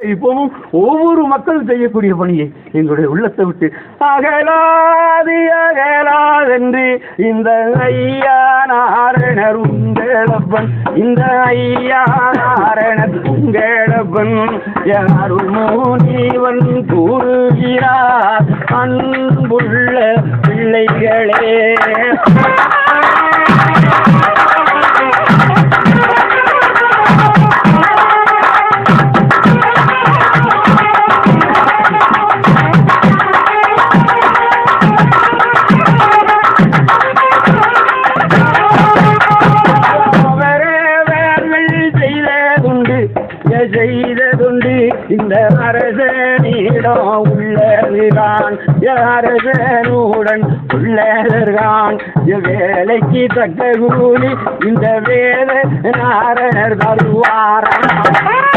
இப்பவும் ஒவ்வொரு மக்களும் செய்யக்கூடிய பணியை எங்களுடைய உள்ளத்தை விட்டு அகலாதி அகலாதென்று இந்த ஐயா நாரணர் உங்களப்பன் இந்த ஐயா நாரணர் உங்களப்பன். யாருள் முனிவன் கூறுகிறார் அன்புள்ள பிள்ளைகளே. செய்ததுண்டு. இந்த அரசனிடம் உள்ளதுதான். அரசனுடன் உள்ளதற்கான். வேலைக்கு தக்க கூலி இந்த வேத நாரணர் தருவாராம்.